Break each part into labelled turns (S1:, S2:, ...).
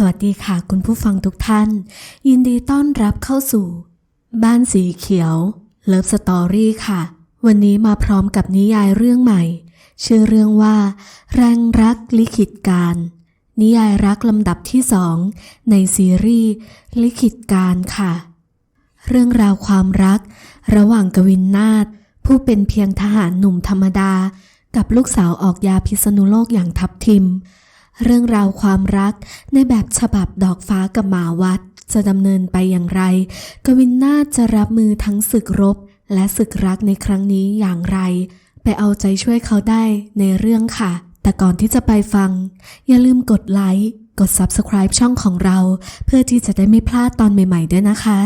S1: สวัสดีค่ะคุณผู้ฟังทุกท่าน ยินดีต้อนรับเข้าสู่ บ้านสีเขียวเลิฟสตอรี่ค่ะ วันนี้มาพร้อมกับนิยายเรื่องใหม่ ชื่อเรื่องว่า แรงรักลิขิตการ นิยายรักลำดับที่สองในซีรีส์ลิขิตการค่ะ เรื่องราวความรัก ระหว่างกวินนาถผู้เป็นเพียงทหารหนุ่มธรรมดา กับลูกสาวออกยาพิษณุโลกอย่างทับทิม เรื่องราวความรักในแบบฉบับดอกฟ้ากับหมาวัด จะดำเนินไปอย่างไร กวินนาจะรับมือทั้งศึกรบ และศึกรักในครั้งนี้อย่างไร ไปเอาใจช่วยเขาได้ในเรื่องค่ะ แต่ก่อนที่จะไปฟัง อย่าลืมกดไลค์ กด Subscribe ช่องของเรา เพื่อที่จะได้ไม่พลาดตอนใหม่ ๆ ด้วยนะคะ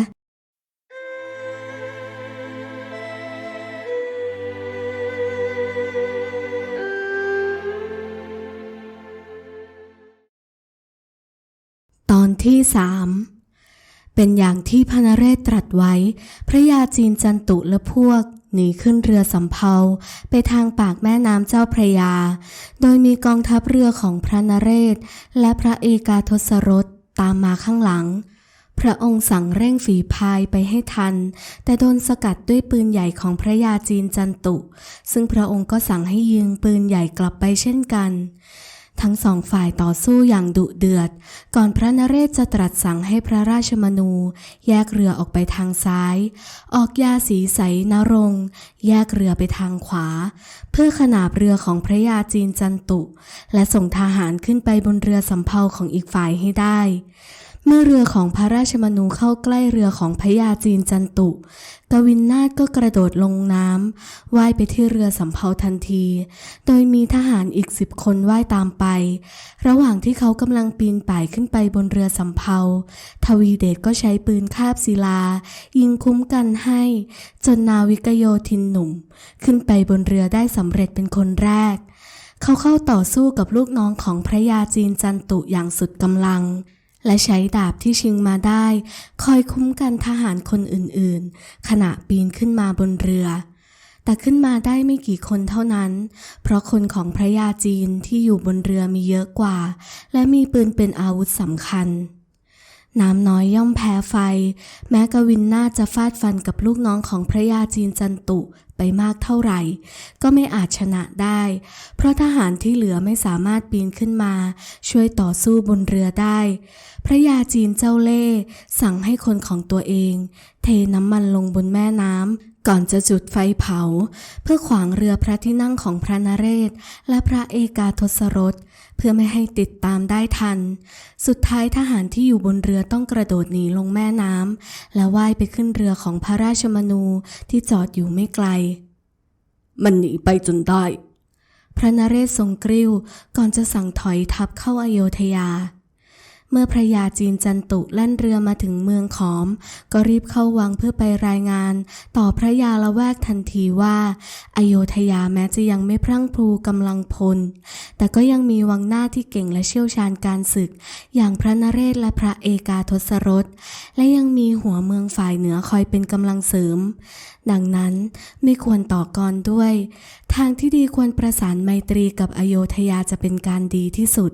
S1: ที่สามเป็นอย่างที่พระนเรศตรัสไว้ พระยาจีนจันตุและพวกหนีขึ้นเรือสำเภาไปทางปากแม่น้ำเจ้าพระยา โดยมีกองทัพเรือของพระนเรศ และพระเอกาทศรสตามมาข้างหลัง พระองค์สั่งเร่งฝีพายไปให้ทัน แต่โดนสกัดด้วยปืนใหญ่ของพระยาจีนจันตุ ซึ่งพระองค์ก็สั่งให้ยิงปืนใหญ่กลับไปเช่นกัน ทั้งสองฝ่ายต่อสู้อย่างดุเดือด ก่อนพระนเรศจะตรัสสั่งให้พระราชมนู แยกเรือออกไปทางซ้าย ออกยาสีใสนรง แยกเรือไปทางขวา เพื่อขนาบเรือของพระยาจีนจันตุ และส่งทหารขึ้นไปบนเรือสำเภาของอีกฝ่ายให้ได้ เมื่อเรือของพระราชมนูเข้าใกล้เรือของพระยาจีนจันตุ กวินนาถก็กระโดดลงน้ำว่ายไปที่เรือสำเภาทันที โดยมีทหารอีกสิบคนว่ายตามไป ระหว่างที่เขากำลังปีนป่ายขึ้นไปบนเรือสำเภา ทวีเดชก็ใช้ปืนคาบศิลา ยิงคุ้มกันให้ จนนาวิกโยธินหนุ่ม ขึ้นไปบนเรือได้สำเร็จเป็นคนแรก เขาเข้าต่อสู้กับลูกน้องของพระยาจีนจันตุอย่างสุดกำลัง และใช้ดาบที่ชิงมาได้ คอยคุ้มกันทหารคนอื่นๆ ขณะปีนขึ้นมาบนเรือ แต่ขึ้นมาได้ไม่กี่คนเท่านั้น เพราะคนของพระยาจีนที่อยู่บนเรือมีเยอะกว่า และมีปืนเป็นอาวุธสำคัญ น้ำน้อยย่อมแพ้ไฟ แม้กวินน่าจะฟาดฟันกับลูกน้องของพระยาจีนจันตุไปมากเท่าไหร่ ก็ไม่อาจชนะได้ เพราะทหารที่เหลือไม่สามารถปีนขึ้นมา ช่วยต่อสู้บนเรือได้ พระยาจีนเจ้าเล่สั่งให้คนของตัวเอง เทน้ำมันลงบนแม่น้ำ ก่อนจะจุดไฟเผา เพื่อขวางเรือพระที่นั่งของพระนเรศ และพระเอกาทศรส เพื่อไม่ให้ติดตามได้ทัน สุดท้ายทหารที่อยู่บนเรือต้องกระโดดหนีลงแม่น้ำและว่ายไปขึ้นเรือของพระราชมนูที่จอดอยู่ไม่ไกล
S2: มันหนีไปจนได้
S1: พระนเรศทรงกริ้วก่อนจะสั่งถอยทัพเข้าอโยธยา เมื่อพระยาจีนจันตุแล่นเรือมาถึงเมืองขอม ก็รีบเข้าวังเพื่อไปรายงาน ต่อพระยาละแวกทันทีว่าอโยธยาแม้จะยังไม่พรั่งพรูกำลังพล แต่ก็ยังมีวังหน้าที่เก่งและเชี่ยวชาญการศึก อย่างพระนเรศและพระเอกาทศรส และยังมีหัวเมืองฝ่ายเหนือคอยเป็นกำลังเสริม ดังนั้นไม่ควรต่อกรด้วย ทางที่ดีควรประสานไมตรีกับอโยธยาจะเป็นการดีที่สุด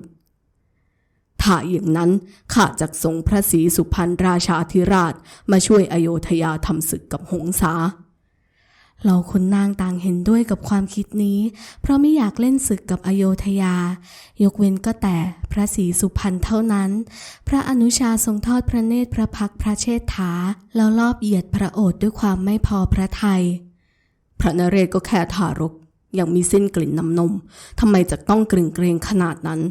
S2: ถ้าอย่างนั้นข้าจะส่งพระศรีสุพรรณราชาธิราชมาช่วยอโยธยาทำศึกกับหงสา
S1: เราคุณนางต่างเห็นด้วยกับความคิดนี้ เพราะไม่อยากเล่นศึกกับอโยธยา ยกเว้นก็แต่พระศรีสุพรรณเท่านั้น พระอนุชาทรงทอดพระเนตรพระพักพระเชษฐา แล้วลอบเหยียดพระโอษฐ์ด้วยความไม่พอพระทัย
S2: พระนเรศก็แค่ทารก ยังมีสิ้นกลิ่นน้ำนมทำไมจะต้องกรึงเกรงขนาดนั้น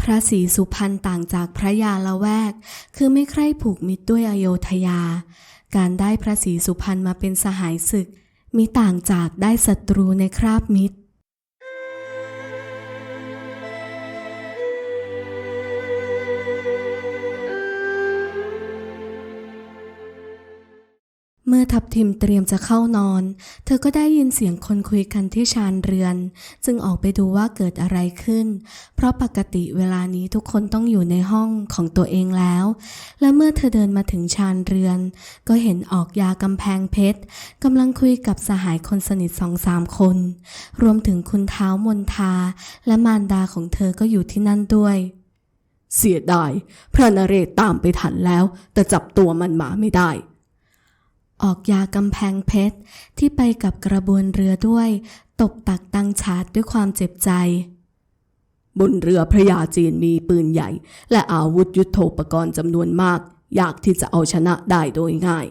S1: พระศรีสุพรรณต่างจากพระยาละแวก คือไม่ใคร่ผูกมิตรด้วยอโยธยา การได้พระศรีสุพรรณมาเป็นสหายศึกมีต่างจากได้ศัตรูในคราบมิตร เมื่อทับทิมเตรียมจะเข้านอน เธอก็ได้ยินเสียงคนคุยกันที่ชานเรือน จึงออกไปดูว่าเกิดอะไรขึ้น เพราะปกติเวลานี้ทุกคนต้องอยู่ในห้องของตัวเองแล้ว และเมื่อเธอเดินมาถึงชานเรือน ก็เห็นออกยากำแพงเพชรกำลังคุยกับสหายคนสนิทสองสามคน รวมถึงคุณเท้ามนทา และมารดาของเธอก็อยู่ที่นั่นด้วย
S2: เสียดายพระนเรศตามไปทันแล้ว แต่จับตัวมันมาไม่ได้
S1: ออกยากำแพงเพชร ที่ไปกับกระบวนเรือด้วย ตบตักตังฉาดด้วยความเจ็บใจ
S2: บนเรือพระยาจีนมีปืนใหญ่ และอาวุธยุโทโธปกรณ์จำนวนมากอยากที่จะเอาชนะได้โดยง่าย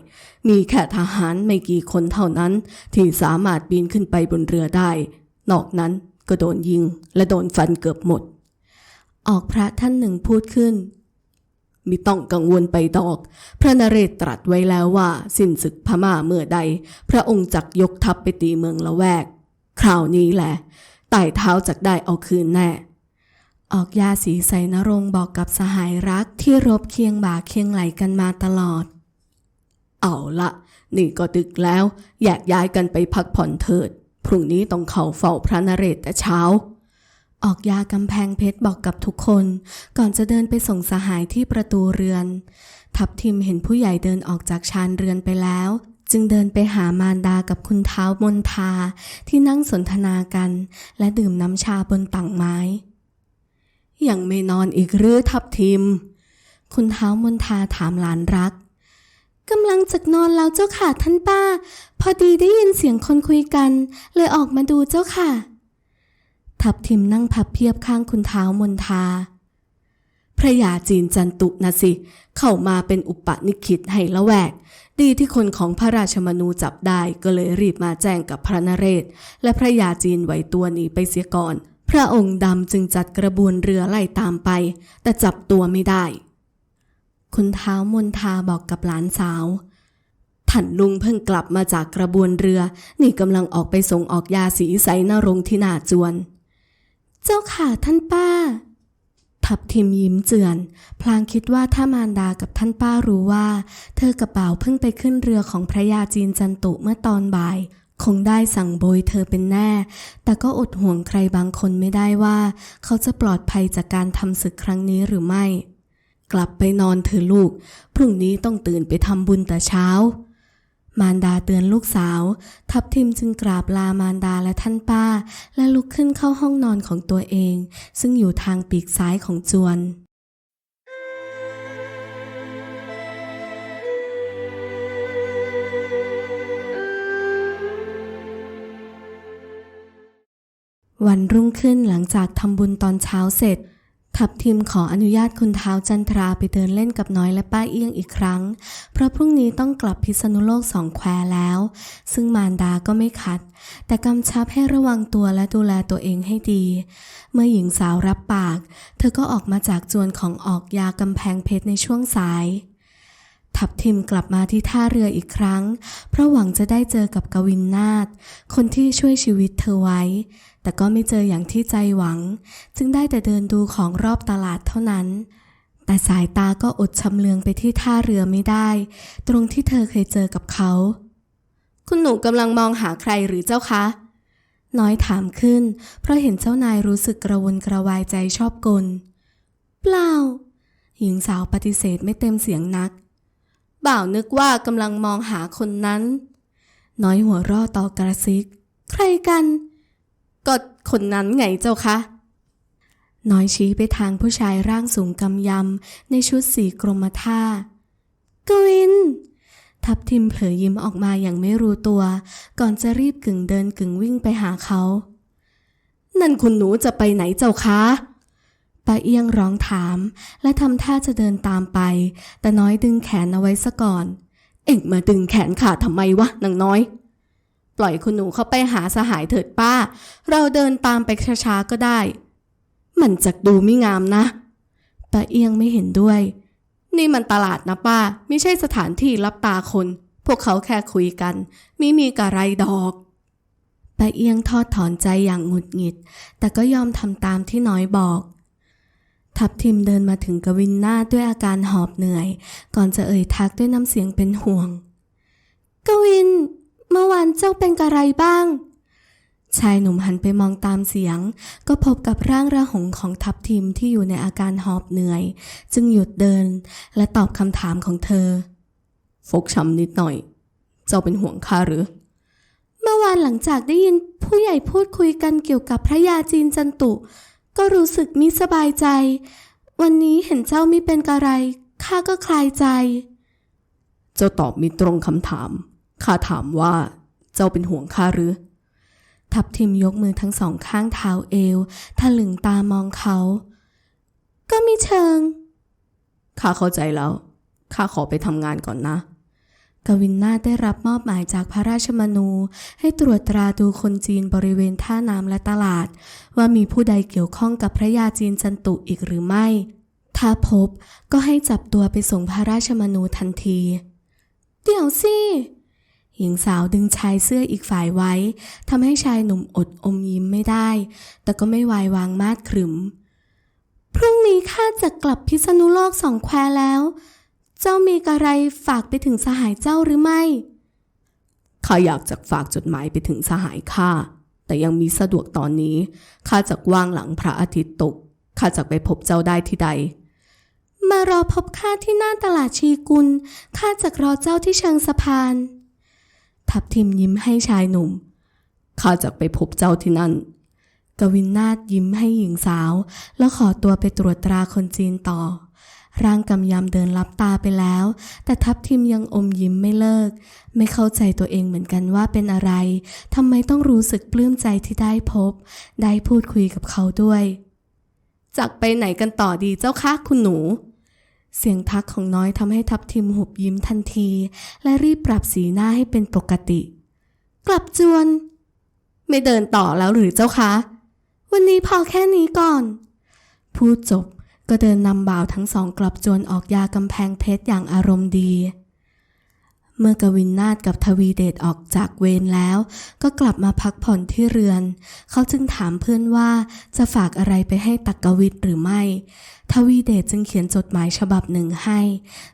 S2: มีแค่ทหารไม่กี่คนเท่านั้น ที่สามารถปีนขึ้นไปบนเรือได้ นอกนั้นก็โดนยิงและโดนฟันเกือบหมด
S1: ออกพระท่านหนึ่งพูดขึ้น
S2: มิต้องกังวลไปดอก พระนเรศตรัสไว้แล้วว่า สิ้นศึกพม่าเมื่อใด พระองค์จักยกทัพไปตีเมืองละแวก คราวนี้แหละไต่เท้าจักได้เอาคืนแน่
S1: ออกยาสีใสนรงบอกกับสหายรักที่รบเคียงบ่าเคียงไหลกันมาตลอด
S2: เอาละนี่ก็ดึกแล้ว แยกย้ายกันไปพักผ่อนเถิด พรุ่งนี้ต้องเข้าเฝ้าพระนเรศแต่เช้า
S1: ออกยากำแพงเพชรบอกกับทุกคน ก่อนจะเดินไปส่งสหายที่ประตูเรือน ทับทิมเห็นผู้ใหญ่เดินออกจากชานเรือนไปแล้ว จึงเดินไปหามารดากับคุณเท้ามนทาที่นั่งสนทนากัน และดื่มน้ำชาบนตังไม้
S2: ยังไม่นอนอีกหรือทับทิม
S1: คุณเท้ามนทาถามหลานรักกำลังจะนอนแล้วเจ้าค่ะท่านป้า พอดีได้ยินเสียงคนคุยกัน เลยออกมาดูเจ้าค่ะ ทับทิมนั่งพับเพียบข้างคุณเท้ามนทา
S2: พระยาจีนจันตุนะสิ เข้ามาเป็นอุปนิคิตให้ละแวก ดีที่คนของพระราชมนูจับได้ก็เลยรีบมาแจ้งกับพระนเรศ และพระยาจีนไหวตัวหนีไปเสียก่อน พระองค์ดำจึงจัดกระบวนเรือไล่ตามไป แต่จับตัวไม่ได้
S1: คุณเท้ามนทาบอกกับหลานสาว
S2: ท่านลุงเพิ่งกลับมาจากกระบวนเรือ นี่กำลังออกไปส่งออกยาสีใสนรงที่นาจวน
S1: เจ้าค่ะท่านป้า ทับทิมยิ้มเจือน พลางคิดว่าถ้ามารดากับท่านป้ารู้ว่า เธอกับบ่าเพิ่งไปขึ้นเรือของพระยาจีนจันตุเมื่อตอนบ่าย คงได้สั่งโบยเธอเป็นแน่ แต่ก็อดห่วงใครบางคนไม่ได้ว่า เขาจะปลอดภัยจากการทำศึกครั้งนี้หรือไม่
S2: กลับไปนอนเถอะลูก พรุ่งนี้ต้องตื่นไปทำบุญแต่เช้า
S1: มารดาเตือนลูกสาว ทับทิมจึงกราบลามารดาและท่านป้า และลุกขึ้นเข้าห้องนอนของตัวเอง ซึ่งอยู่ทางปีกซ้ายของจวนวันรุ่งขึ้นหลังจากทำบุญตอนเช้าเสร็จ ทับทิมขออนุญาตคุณเท้าจันทราไปเดินเล่นกับน้อยและป้าเอี้ยงอีกครั้ง เพราะพรุ่งนี้ต้องกลับพิษณุโลกสองแควแล้ว ซึ่งมารดาก็ไม่ขัด แต่กำชับให้ระวังตัวและดูแลตัวเองให้ดี เมื่อหญิงสาวรับปาก เธอก็ออกมาจากจวนของออกยากำแพงเพชรในช่วงสายทับทิมกลับมาที่ท่าเรืออีกครั้ง เพราะหวังจะได้เจอกับกวินนาถคนที่ช่วยชีวิตเธอไว้ แต่ก็ไม่เจออย่างที่ใจหวัง จึงได้แต่เดินดูของรอบตลาดเท่านั้น แต่สายตาก็อดชำเลืองไปที่ท่าเรือไม่ได้ ตรงที่เธอเคยเจอกับเขา
S2: คุณหนูกำลังมองหาใครหรือเจ้าคะ
S1: น้อยถามขึ้น เพราะเห็นเจ้านายรู้สึกกระวนกระวายใจชอบกล เปล่า หญิงสาวปฏิเสธไม่เต็มเสียงนัก
S2: บ่าวนึกว่ากำลังมองหาคนนั้น
S1: น้อยหัวร่อต่อกระซิก ใครกัน
S2: ก็คนนั้นไงเจ้าคะ
S1: น้อยชี้ไปทางผู้ชายร่างสูงกำยำ ในชุดสีกรมท่ากวิน ทับทิมเผลอยิ้มออกมาอย่างไม่รู้ตัว ก่อนจะรีบกึ่งเดินกึ่งวิ่งไปหาเขา
S2: นั่นคุณหนูจะไปไหนเจ้าคะ
S1: ป้าเอี้ยงร้องถาม และทำท่าจะเดินตามไป แต่น้อยดึงแขนเอาไว้ซะก่อน
S2: เอ็งมาดึงแขนขาทำไมวะนางน้อย ปล่อยคุณหนูเข้าไปหาสหายเถิดป้า เราเดินตามไปช้าๆก็ได้ มันจักดูไม่งามนะ
S1: ป้าเอี้ยงไม่เห็นด้วย
S2: นี่มันตลาดนะป้า ไม่ใช่สถานที่รับตาคน พวกเขาแค่คุยกันไม่มีกะไรดอก
S1: ป้าเอี้ยงทอดถอนใจอย่างหงุดหงิด แต่ก็ยอมทำตามที่น้อยบอก ทับทิมเดินมาถึงกวินหน้าด้วยอาการหอบเหนื่อย ก่อนจะเอ่ยทักด้วยน้ำเสียงเป็นห่วง กวิน มื่อวานเจ้าเป็นกะไรบ้าง ชายหนุ่มหันไปมองตามเสียง ก็พบกับร่างระหงของทับทิมที่อยู่ในอาการหอบเหนื่อย จึงหยุดเดินและตอบคำถามของเธอ
S2: ฟกช้ำนิดหน่อย เจ้าเป็นห่วงข้าหรือ
S1: เมื่อวานหลังจากได้ยินผู้ใหญ่พูดคุยกันเกี่ยวกับพระยาจีนจันตุ ก็รู้สึกมิสบายใจ วันนี้เห็นเจ้าไม่เป็นกระไรข้าก็คลายใจ
S2: เจ้าตอบมิตรงคำถาม ข้าถามว่าเจ้าเป็นห่วงข้าหรือ
S1: ทับทิมยกมือทั้งสองข้างเท้าเอวถลึงตามองเขา ก็มีเชิง
S2: ข้าเข้าใจแล้ว ข้าขอไปทำงานก่อนนะ
S1: กวินนาได้รับมอบหมายจากพระราชมนู ให้ตรวจตราดูคนจีนบริเวณท่าน้ำและตลาด ว่ามีผู้ใดเกี่ยวข้องกับพระยาจีนจันตุอีกหรือไม่ ถ้าพบก็ให้จับตัวไปส่งพระราชมนูทันที เดี๋ยวสิ หญิงสาวดึงชายเสื้ออีกฝ่ายไว้ทำให้ชายหนุ่มอดอมยิ้มไม่ได้ แต่ก็ไม่วายวางมาดขรึม พรุ่งนี้ข้าจะกลับพิษณุโลกสองแควแล้ว เจ้ามีอะไรฝากไปถึงสหายเจ้าหรือไม่
S2: ข้าอยากจะฝากจดหมายไปถึงสหายข้าแต่ยังมีสะดวกตอนนี้ข้าจะว่างหลังพระอาทิตย์ตกข้าจะไปพบเจ้าได้ที่ใด
S1: มารอพบข้าที่หน้าตลาดชีกุลข้าจะรอเจ้าที่เชิงสะพาน ทับทิมยิ้มให้ชายหนุ่ม
S2: ข้าจะไปพบเจ้าที่นั่น
S1: กวินนาถยิ้มให้หญิงสาว แล้วขอตัวไปตรวจตราคนจีนต่อ ร่างกำยำเดินลับตาไปแล้ว แต่ทับทิมยังอมยิ้มไม่เลิก ไม่เข้าใจตัวเองเหมือนกันว่าเป็นอะไร ทำไมต้องรู้สึกปลื้มใจที่ได้พบ ได้พูดคุยกับเขาด้วย
S2: จากไปไหนกันต่อดีเจ้าคะคุณหนู
S1: เสียงทักของน้อยทำให้ทับทิมหุบยิ้มทันที และรีบปรับสีหน้าให้เป็นปกติ กลับจวน
S2: ไม่เดินต่อแล้วหรือเจ้าคะ
S1: วันนี้พอแค่นี้ก่อน พูดจบก็เดินนำบ่าวทั้งสองกลับจวนออกยากำแพงเพชรอย่างอารมณ์ดี เมื่อกวินนาถกับทวีเดชออกจากเวรแล้ว ก็กลับมาพักผ่อนที่เรือน เขาจึงถามเพื่อนว่าจะฝากอะไรไปให้ตักกวิทหรือไม่ ทวีเดชจึงเขียนจดหมายฉบับหนึ่งให้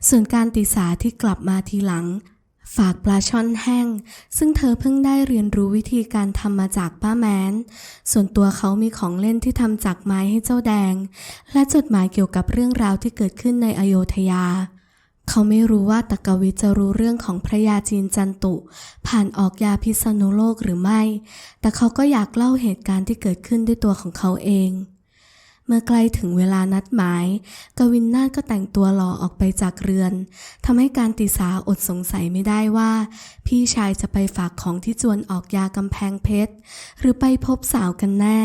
S1: ส่วนการติสาที่กลับมาทีหลัง ฝากปลาช่อนแห้ง ซึ่งเธอเพิ่งได้เรียนรู้วิธีการทำมาจากป้าแมนส่วนตัวเขามีของเล่นที่ทำจากไม้ให้เจ้าแดง และจดหมายเกี่ยวกับเรื่องราวที่เกิดขึ้นในอโยธยา เขาไม่รู้ว่าตะกวิจะรู้เรื่องของพระยาจีนจันตุ ผ่านออกยาพิษณุโลกหรือไม่ แต่เขาก็อยากเล่าเหตุการณ์ที่เกิดขึ้นด้วยตัวของเขาเอง เมื่อใกล้ถึงเวลานัดหมาย กวินนาก็แต่งตัวหล่อออกไปจากเรือนทำให้การติสาอดสงสัยไม่ได้ว่า พี่ชายจะไปฝากของที่จวนออกยากำแพงเพชร หรือไปพบสาวกันแน่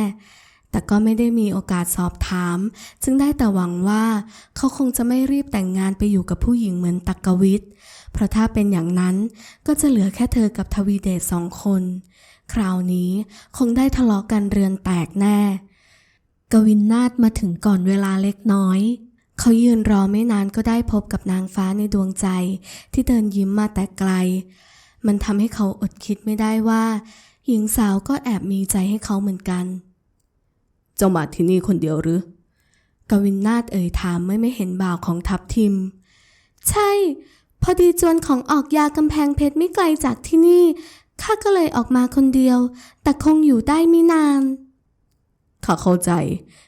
S1: แต่ก็ไม่ได้มีโอกาสสอบถาม จึงได้แต่หวังว่า เขาคงจะไม่รีบแต่งงานไปอยู่กับผู้หญิงเหมือนตักกวิทเพราะถ้าเป็นอย่างนั้นก็จะเหลือแค่เธอกับทวีเดชสองคน คราวนี้คงได้ทะเลาะกันเรือนแตกแน่ กวินนาถมาถึงก่อนเวลาเล็กน้อยเขายืนรอไม่นานก็ได้พบกับนางฟ้าในดวงใจ ที่เดินยิ้มมาแต่ไกล มันทำให้เขาอดคิดไม่ได้ว่า หญิงสาวก็แอบมีใจให้เขาเหมือนกัน
S2: เจ้ามาที่นี่คนเดียวหรือ
S1: กวินนาถเอ่ยถามเมื่อไม่เห็นบ่าวของทัพทิม ใช่ พอดีจวนของออกยากำแพงเพชรไม่ไกลจากที่นี่ ข้าก็เลยออกมาคนเดียว แต่คงอยู่ได้ไม่นาน
S2: ข้าเข้าใจ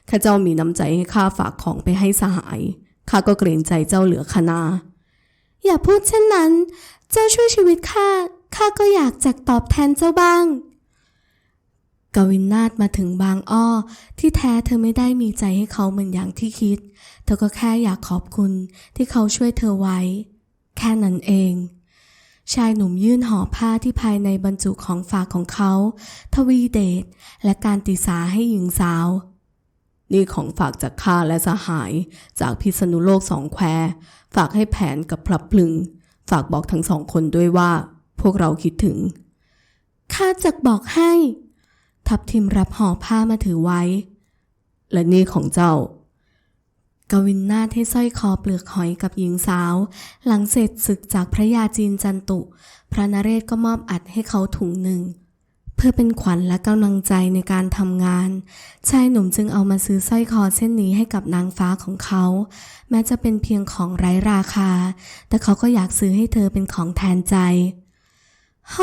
S2: ข้าเจ้ามีน้ำใจให้ข้าฝากของไปให้สหาย ข้าก็เกรงใจเจ้าเหลือขนา
S1: อย่าพูดเช่นนั้น เจ้าช่วยชีวิตข้า ข้าก็อยากจักตอบแทนเจ้าบ้างก วินนาถมาถึงบางอ้อ ที่แท้เธอไม่ได้มีใจให้เขาเหมือนอย่างที่คิด เธอก็แค่อยากขอบคุณที่เขาช่วยเธอไว้ แค่นั้นเอง ชายหนุ่มยื่นห่อผ้าที่ภายในบรรจุของฝากของเขา ทวีเดชและการติสาให้หญิงสาว
S2: นี่ของฝากจากข้าและสหาย จากพิษณุโลกสองแควฝากให้แผนกับพลับพลึง ฝากบอกทั้งสองคนด้วยว่า พวกเราคิดถึง
S1: ข้าจักบอกให้ ทับทิมรับห่อผ้ามาถือไว้
S2: และนี่ของเจ้า
S1: กวินนาถให้สร้อยคอเปลือกหอยกับหญิงสาว หลังเสร็จศึกจากพระยาจีนจันตุ พระนเรศก็มอบอัดให้เขาถุงหนึ่ง เพื่อเป็นขวัญและกำลังใจในการทำงาน ชายหนุ่มจึงเอามาซื้อสร้อยคอเส้นนี้ให้กับนางฟ้าของเขา แม้จะเป็นเพียงของไร้ราคา แต่เขาก็อยากซื้อให้เธอเป็นของแทนใจโห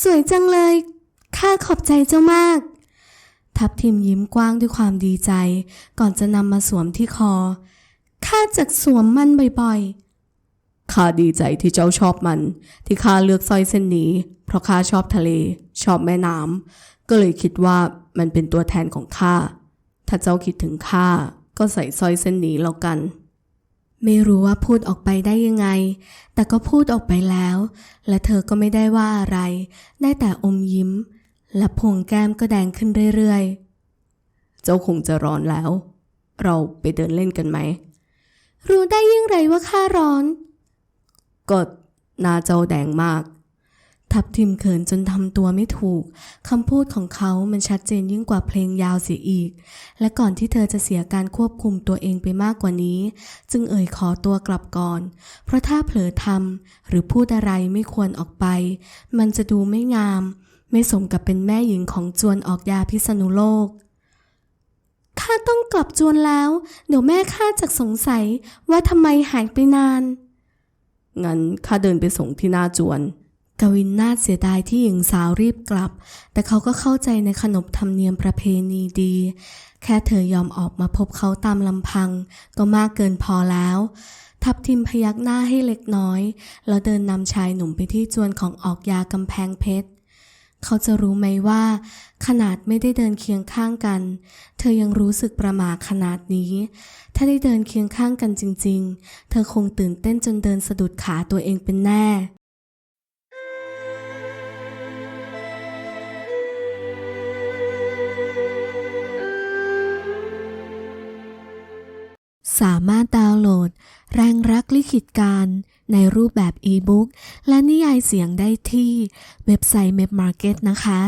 S1: สวยจังเลย ข้าขอบใจเจ้ามาก ทับทิมยิ้มกว้างด้วยความดีใจ ก่อนจะนำมาสวมที่คอ ข้าจะสวมมันบ่อยๆ
S2: ข้าดีใจที่เจ้าชอบมัน ที่ข้าเลือกสร้อยเส้นนี้ เพราะข้าชอบทะเล ชอบแม่น้ำก็เลยคิดว่ามันเป็นตัวแทนของข้า ถ้าเจ้าคิดถึงข้าก็ใส่สร้อยเส้นนี้แล้วกัน
S1: ไม่รู้ว่าพูดออกไปได้ยังไง แต่ก็พูดออกไปแล้ว และเธอก็ไม่ได้ว่าอะไร ได้แต่อมยิ้ม และพงแก้มก็แดงขึ้นเรื่อยๆ
S2: เจ้าคงจะร้อนแล้ว เราไปเดินเล่นกันไหม
S1: รู้ได้ยิ่งไรว่าข้าร้อน
S2: ก็หน้าเจ้าแดงมาก
S1: ทับทิมเขินจนทำตัวไม่ถูก คำพูดของเขามันชัดเจนยิ่งกว่าเพลงยาวเสียอีก และก่อนที่เธอจะเสียการควบคุมตัวเองไปมากกว่านี้ จึงเอ่ยขอตัวกลับก่อน เพราะถ้าเผลอทำหรือพูดอะไรไม่ควรออกไป มันจะดูไม่งาม ไม่สมกับเป็นแม่หญิงของจวนออกยาพิษณุโลก ข้าต้องกลับจวนแล้ว เดี๋ยวแม่ข้าจะสงสัยว่าทำไมหายไปนาน
S2: งั้นข้าเดินไปส่งที่หน้าจวน
S1: กวินนาเสียดายที่หญิงสาวรีบกลับ แต่เขาก็เข้าใจในขนบธรรมเนียมประเพณีดี แค่เธอยอมออกมาพบเขาตามลำพัง ก็มากเกินพอแล้วทับทิมพยักหน้าให้เล็กน้อย แล้วเดินนำชายหนุ่มไปที่จวนของออกยากำแพงเพชร เขาจะรู้ไหมว่า ขนาดไม่ได้เดินเคียงข้างกัน เธอยังรู้สึกประหม่าขนาดนี้ ถ้าได้เดินเคียงข้างกันจริง ๆ เธอคงตื่นเต้นจนเดินสะดุดขาตัวเองเป็นแน่สามารถดาวน์โหลด แรงรักลิขิตการ ในรูปแบบอีบุ๊กและนิยายเสียงได้ที่เว็บไซต์ m e p Market นะคะ